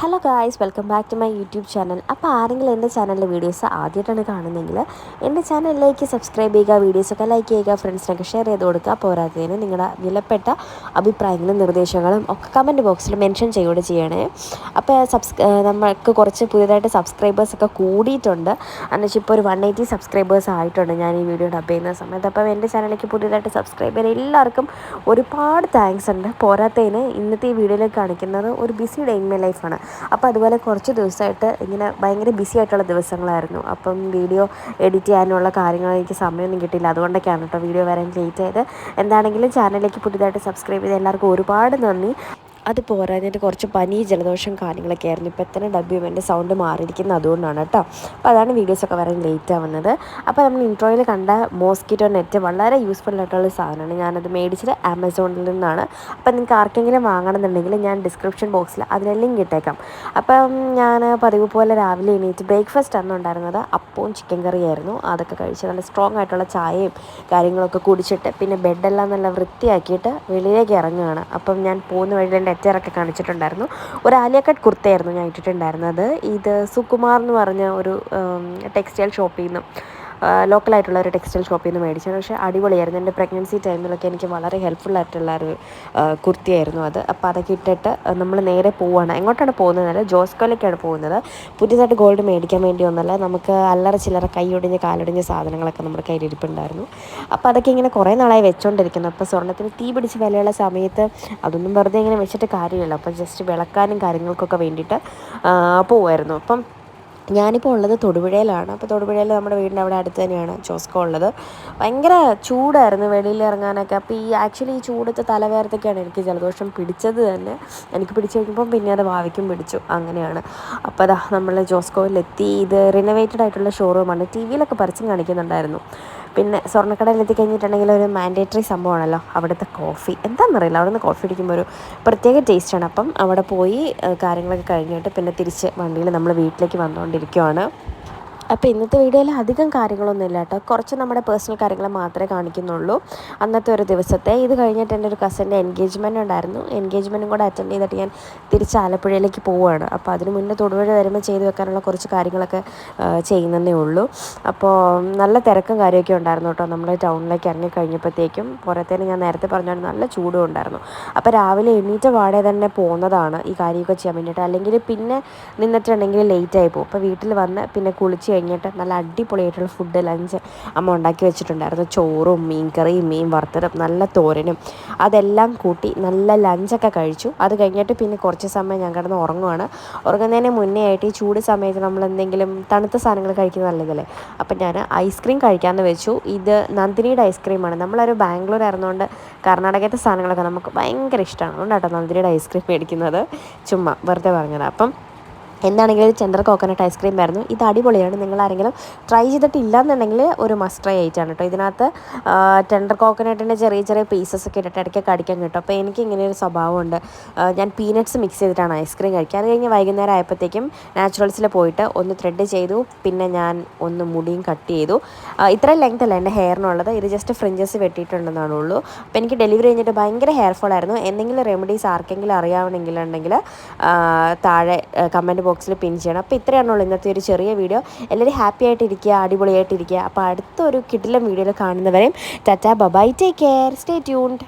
Hello guys welcome back to my YouTube channel അപ്പോൾ ആരെങ്കിലും എന്റെ ചാനലിലെ വീഡിയോസ് ആദ്യമായിട്ടാണ് കാണുന്നതെങ്കിൽ എന്റെ ചാനലിലേക്ക് സബ്സ്ക്രൈബ് ചെയ്യുക വീഡിയോസൊക്കെ ലൈക്ക് ചെയ്യുക ഫ്രണ്ട്സിനൊക്കെ ഷെയർ ചെയ്ത് കൊടുക്കുക. പോരാത്തതിന് നിങ്ങളുടെ വിലപ്പെട്ട അഭിപ്രായങ്ങളും നിർദ്ദേശങ്ങളും ഒക്കെ കമന്റ് ബോക്സിൽ മെൻഷൻ ചെയ്യുകയോട് ചെയ്യണേ. അപ്പോൾ സബ്സ് നമ്മൾക്ക് കുറച്ച് പുതിയതായിട്ട് സബ്സ്ക്രൈബേഴ്സൊക്കെ കൂടിയിട്ടുണ്ട്. എന്നുവെച്ചാൽ ഇപ്പോൾ ഒരു വൺ എയ്റ്റി സബ്സ്ക്രൈബേഴ്സ് ആയിട്ടുണ്ട് ഞാൻ ഈ വീഡിയോ ഡബ് ചെയ്യുന്ന സമയത്ത്. അപ്പോൾ എന്റെ ചാനലിലേക്ക് പുതിയതായിട്ട് സബ്സ്ക്രൈബ് ചെയ്യുന്ന എല്ലാവർക്കും ഒരുപാട് താങ്ക്സ് ഉണ്ട്. പോരാത്തതിന് ഇന്നത്തെ ഈ വീഡിയോയിൽ കാണിക്കുന്നത് ഒരു ബിസി ഡേ ഇൻ മൈ ലൈഫാണ് അപ്പോൾ അതുപോലെ കുറച്ച് ദിവസമായിട്ട് ഇങ്ങനെ ഭയങ്കര ബിസി ആയിട്ടുള്ള ദിവസങ്ങളായിരുന്നു. അപ്പം വീഡിയോ എഡിറ്റ് ചെയ്യാനുള്ള കാര്യങ്ങൾ എനിക്ക് സമയമൊന്നും കിട്ടിയില്ല. അതുകൊണ്ടൊക്കെയാണ് കേട്ടോ വീഡിയോ വരാൻ ലേറ്റ് ആയത്. എന്താണെങ്കിലും ചാനലിലേക്ക് പുതിയതായിട്ട് സബ്സ്ക്രൈബ് ചെയ്ത എല്ലാവർക്കും ഒരുപാട് നന്ദി. അത് പോരാഞ്ഞിട്ട് കുറച്ച് പനി ജലദോഷം കാര്യങ്ങളൊക്കെ ആയിരുന്നു. ഇപ്പോൾ എത്ര ഡബ്ല്യു എന്റെ സൗണ്ട് മാറിയിരിക്കുന്നത് അതുകൊണ്ടാണ് കേട്ടോ. അപ്പോൾ അതാണ് വീഡിയോസൊക്കെ വരാൻ ലേറ്റ് ആവുന്നത്. അപ്പോൾ നമ്മൾ ഇൻട്രോയിൽ കണ്ട മോസ്കിറ്റോ നെറ്റ് വളരെ യൂസ്ഫുൾ ആയിട്ടുള്ള സാധനമാണ്. ഞാനത് മേടിച്ചത് ആമസോണിൽ നിന്നാണ്. അപ്പോൾ നിങ്ങൾക്ക് ആർക്കെങ്കിലും വാങ്ങണമെന്നുണ്ടെങ്കിൽ ഞാൻ ഡിസ്ക്രിപ്ഷൻ ബോക്സിൽ അതിലെ ലിങ്ക് ഇട്ടേക്കാം. അപ്പം ഞാൻ പതിവ് പോലെ രാവിലെ എണീറ്റ് ബ്രേക്ക്ഫാസ്റ്റ് അന്ന് ഉണ്ടായിരുന്നത്. അപ്പവും ചിക്കൻ കറിയായിരുന്നു അതൊക്കെ കഴിച്ച് നല്ല സ്ട്രോങ് ആയിട്ടുള്ള ചായയും കാര്യങ്ങളൊക്കെ കുടിച്ചിട്ട് പിന്നെ ബെഡെല്ലാം നല്ല വൃത്തിയാക്കിയിട്ട് വെളിയിലേക്ക് ഇറങ്ങുകയാണ്. അപ്പം ഞാൻ പോകുന്ന വഴി എന്റെ ലെറ്ററൊക്കെ കാണിച്ചിട്ടുണ്ടായിരുന്നു. ഒരു ആലിയ കട്ട് കുർത്തയായിരുന്നു ഞാൻ ഇട്ടിട്ടുണ്ടായിരുന്നത്. ഇത് സുകുമാർ എന്ന് പറഞ്ഞ ഒരു ടെക്സ്റ്റൈൽ ഷോപ്പിൽ നിന്ന്. ലോക്കലായിട്ടുള്ള ഒരു ടെക്സ്റ്റൈൽ ഷോപ്പിൽ നിന്ന് മേടിച്ചാണ് പക്ഷേ അടിപൊളിയായിരുന്നു. എന്റെ പ്രഗ്നൻസി ടൈമിലൊക്കെ എനിക്ക് വളരെ ഹെൽപ്ഫുൾ ആയിട്ടുള്ള ഒരു കുർത്തിയായിരുന്നു അത്. അപ്പോൾ അതൊക്കെ ഇട്ടിട്ട് നമ്മൾ നേരെ പോവുകയാണ് എങ്ങോട്ടാണ് പോകുന്നത് ജോസ്കോയിലേക്കാണ് പോകുന്നത്. പുതിയതായിട്ട് ഗോൾഡ് മേടിക്കാൻ വേണ്ടി ഒന്നല്ല നമുക്ക് അല്ലറ ചില്ലറ കൈയൊടിഞ്ഞ് കാലൊടിഞ്ഞ സാധനങ്ങളൊക്കെ നമ്മുടെ കയ്യിലിരിപ്പുണ്ടായിരുന്നു അപ്പോൾ അതൊക്കെ ഇങ്ങനെ കുറേ നാളായി വെച്ചുകൊണ്ടിരിക്കുന്നു അപ്പോൾ സ്വർണത്തിന് തീ പിടിച്ച് വിലയുള്ള സമയത്ത് അതൊന്നും വെറുതെ ഇങ്ങനെ വെച്ചിട്ട് കാര്യമില്ല. അപ്പോൾ ജസ്റ്റ് വിളക്കാനും കാര്യങ്ങൾക്കൊക്കെ വേണ്ടിയിട്ട് പോവുമായിരുന്നു അപ്പം ഞാനിപ്പോൾ ഉള്ളത് തൊടുപുഴയിലാണ്. അപ്പോൾ തൊടുപുഴയിൽ നമ്മുടെ വീടിന്റെ അവിടെ അടുത്ത് തന്നെയാണ് ചോസ്കോ ഉള്ളത്. ഭയങ്കര ചൂടായിരുന്നു വെളിയിൽ ഇറങ്ങാനൊക്കെ. അപ്പോൾ ഈ ആക്ച്വലി ഈ ചൂടത്തെ തലവേർത്തൊക്കെയാണ് എനിക്ക് ജലദോഷം പിടിച്ചത് തന്നെ. എനിക്ക് പിടിച്ചു കഴിഞ്ഞപ്പം പിന്നെ അത് ഭാവിക്കും പിടിച്ചു. അങ്ങനെയാണ്. അപ്പോൾ അതാ നമ്മൾ ജോസ്കോയിലെത്തി. ഇത് റിനോവേറ്റഡ് ആയിട്ടുള്ള ഷോറൂമാണ് ടി വിയിലൊക്കെ പരസ്യം കാണിക്കുന്നുണ്ടായിരുന്നു. പിന്നെ സ്വർണക്കടയിൽ എത്തിക്കഴിഞ്ഞിട്ടുണ്ടെങ്കിൽ ഒരു മാൻഡേറ്ററി സംഭവമാണല്ലോ അവിടുത്തെ കോഫി എന്താണെന്നറിയില്ല അവിടെ നിന്ന് കോഫി അടിക്കുമ്പോൾ ഒരു പ്രത്യേക ടേസ്റ്റാണ് അപ്പം അവിടെ പോയി കാര്യങ്ങളൊക്കെ കഴിഞ്ഞിട്ട് പിന്നെ തിരിച്ച് വണ്ടിയിൽ നമ്മൾ വീട്ടിലേക്ക് വന്നുകൊണ്ടിരിക്കുകയാണ് അപ്പോൾ ഇന്നത്തെ വീഡിയോയിൽ അധികം കാര്യങ്ങളൊന്നും ഇല്ല കേട്ടോ. കുറച്ച് നമ്മുടെ പേഴ്സണൽ കാര്യങ്ങൾ മാത്രമേ കാണിക്കുന്നുള്ളൂ. അന്നത്തെ ഒരു ദിവസത്തെ. ഇത് കഴിഞ്ഞിട്ട് എന്റെ ഒരു കസിന്റെ എൻഗേജ്മെന്റ് ഉണ്ടായിരുന്നു. എൻഗേജ്മെന്റും കൂടെ അറ്റൻഡ് ചെയ്തിട്ട് ഞാൻ തിരിച്ച് ആലപ്പുഴയിലേക്ക് പോവുകയാണ്. അപ്പോൾ അതിന് മുന്നേ തൊടുപുഴ വരുമ്പോൾ ചെയ്തു വെക്കാനുള്ള കുറച്ച് കാര്യങ്ങളൊക്കെ ചെയ്യുന്നതേ ഉള്ളൂ. അപ്പോൾ നല്ല തിരക്കും കാര്യമൊക്കെ ഉണ്ടായിരുന്നു കേട്ടോ. നമ്മൾ ടൗണിലേക്ക് ഇറങ്ങി കഴിഞ്ഞപ്പോഴത്തേക്കും പുറത്തേന് ഞാൻ നേരത്തെ പറഞ്ഞാൽ നല്ല ചൂടും ഉണ്ടായിരുന്നു. അപ്പോൾ രാവിലെ എണീറ്റ വാടേ തന്നെ പോകുന്നതാണ് ഈ കാര്യമൊക്കെ ചെയ്യാൻ വേണ്ടിയിട്ട്. അല്ലെങ്കിൽ പിന്നെ നിന്നിട്ടുണ്ടെങ്കിൽ ലേറ്റായി പോകും. അപ്പോൾ വീട്ടിൽ വന്ന് പിന്നെ കുളിച്ച് കഴിഞ്ഞിട്ട് നല്ല അടിപൊളിയായിട്ടുള്ള ഫുഡ് ലഞ്ച് അമ്മ ഉണ്ടാക്കി വെച്ചിട്ടുണ്ടായിരുന്നു. ചോറും മീൻ കറിയും മീൻ വറുത്തതും നല്ല തോരനും. അതെല്ലാം കൂട്ടി നല്ല ലഞ്ചൊക്കെ കഴിച്ചു. അത് കഴിഞ്ഞിട്ട് പിന്നെ കുറച്ച് സമയം ഞാൻ കിടന്ന് ഉറങ്ങുവാണ്. ഉറങ്ങുന്നതിന് മുന്നേ ആയിട്ട് ഈ ചൂട് സമയത്ത് നമ്മൾ എന്തെങ്കിലും തണുത്ത സാധനങ്ങൾ കഴിക്കുന്നത് നല്ലതല്ലേ? അപ്പം ഞാൻ ഐസ്ക്രീം കഴിക്കാമെന്ന് വെച്ചു. ഇത് നന്ദിനിയുടെ ഐസ്ക്രീമാണ് നമ്മളൊരു ബാംഗ്ലൂർ ആയിരുന്നുകൊണ്ട് കർണാടകത്തെ സാധനങ്ങളൊക്കെ നമുക്ക് ഭയങ്കര ഇഷ്ടമാണ് അതുകൊണ്ടാട്ടോ നന്ദിനിയുടെ ഐസ്ക്രീം മേടിക്കുന്നത്. ചുമ്മാ വെറുതെ പറഞ്ഞത്. അപ്പം എന്താണെങ്കിലും ചെണ്ടർ കോക്കനട്ട് ഐസ്ക്രീം ആയിരുന്നു. ഇത് അടിപൊളിയാണ്. നിങ്ങൾ ആരെങ്കിലും ട്രൈ ചെയ്തിട്ടില്ല എന്നുണ്ടെങ്കിൽ ഒരു മസ്റ്റ് ട്രൈ ആയിട്ടാണ് കേട്ടോ. ഇതിനകത്ത് ടെൻഡർ കോക്കനട്ടിന്റെ ചെറിയ ചെറിയ പീസസ് ഒക്കെ ഇട്ടിട്ട് ഇടയ്ക്കൊക്കെ അടിക്കാൻ കിട്ടും. അപ്പോൾ എനിക്ക് ഇങ്ങനെ ഒരു സ്വഭാവമുണ്ട്. ഞാൻ പീനട്ട്സ് മിക്സ് ചെയ്തിട്ടാണ് ഐസ്ക്രീം കഴിക്കുക. അത് കഴിഞ്ഞ് വൈകുന്നേരം ആയപ്പോഴത്തേക്കും നാച്ചുറൽസിൽ പോയിട്ട് ഒന്ന് ത്രെഡ് ചെയ്തു. പിന്നെ ഞാൻ ഒന്ന് മുടിയും കട്ട് ചെയ്തു. ഇത്രയും ലെങ്ത് അല്ല എന്റെ ഹെയറിനുള്ളത് ഇത് ജസ്റ്റ് ഫ്രിഞ്ചസ് വെട്ടിയിട്ടുണ്ടെന്നാണ് ഉള്ളൂ. അപ്പോൾ എനിക്ക് ഡെലിവറി കഴിഞ്ഞിട്ട് ഭയങ്കര ഹെയർ ഫോൾ ആയിരുന്നു. എന്തെങ്കിലും റെമഡീസ് ആർക്കെങ്കിലും അറിയാവണമെങ്കിൽ ഉണ്ടെങ്കിൽ താഴെ കമന്റ് ബോക്സിൽ പിൻ ചെയ്യണം. അപ്പോൾ ഇത്രയാണുള്ളൂ ഇന്നത്തെ ഒരു ചെറിയ വീഡിയോ എല്ലാവരും ഹാപ്പി ആയിട്ടിരിക്കുക അടിപൊളിയായിട്ടിരിക്കുക. അപ്പോൾ അടുത്തൊരു കിടിലം വീഡിയോയിൽ കാണുന്നവരെയും tata bye bye take care stay tuned